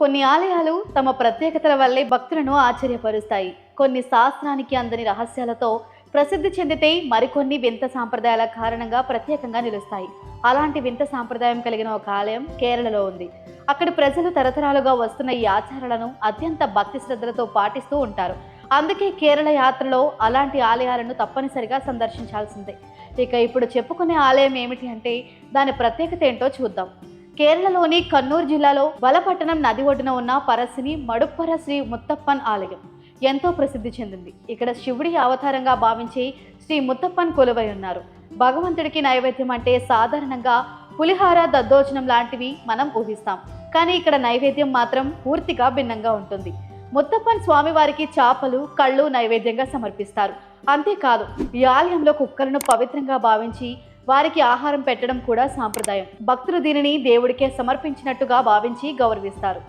కొన్ని ఆలయాలు తమ ప్రత్యేకతల వల్లే భక్తులను ఆశ్చర్యపరుస్తాయి. కొన్ని శాస్త్రానికి అందని రహస్యాలతో ప్రసిద్ధి చెందితే మరికొన్ని వింత సాంప్రదాయాల కారణంగా ప్రత్యేకంగా నిలుస్తాయి. అలాంటి వింత సాంప్రదాయం కలిగిన ఒక ఆలయం కేరళలో ఉంది. అక్కడి ప్రజలు తరతరాలుగా వస్తున్న ఈ ఆచారాలను అత్యంత భక్తి శ్రద్ధలతో పాటిస్తూ ఉంటారు. అందుకే కేరళ యాత్రలో అలాంటి ఆలయాలను తప్పనిసరిగా సందర్శించాల్సిందే. ఇక ఇప్పుడు చెప్పుకునే ఆలయం ఏమిటి అంటే దాని ప్రత్యేకత ఏంటో చూద్దాం. కేరళలోని కన్నూరు జిల్లాలో బలపట్టణం నది ఒడ్డున ఉన్న పరసిని మడుప్పర శ్రీ ముత్తప్పన్ ఆలయం ఎంతో ప్రసిద్ధి చెందింది. ఇక్కడ శివుడి అవతారంగా భావించి శ్రీ ముత్తప్పన్ కొలువై ఉన్నారు. భగవంతుడికి నైవేద్యం అంటే సాధారణంగా పులిహార దద్దోజనం లాంటివి మనం ఊహిస్తాం. కానీ ఇక్కడ నైవేద్యం మాత్రం పూర్తిగా భిన్నంగా ఉంటుంది. ముత్తప్పన్ స్వామివారికి చాపలు కళ్ళు నైవేద్యంగా సమర్పిస్తారు. అంతేకాదు ఈ ఆలయంలో కుక్కలను పవిత్రంగా భావించి వారికి ఆహారం పెట్టడం కూడా సాంప్రదాయం. భక్తులు దీనిని దేవుడికే సమర్పించినట్టుగా భావించి గౌరవిస్తారు.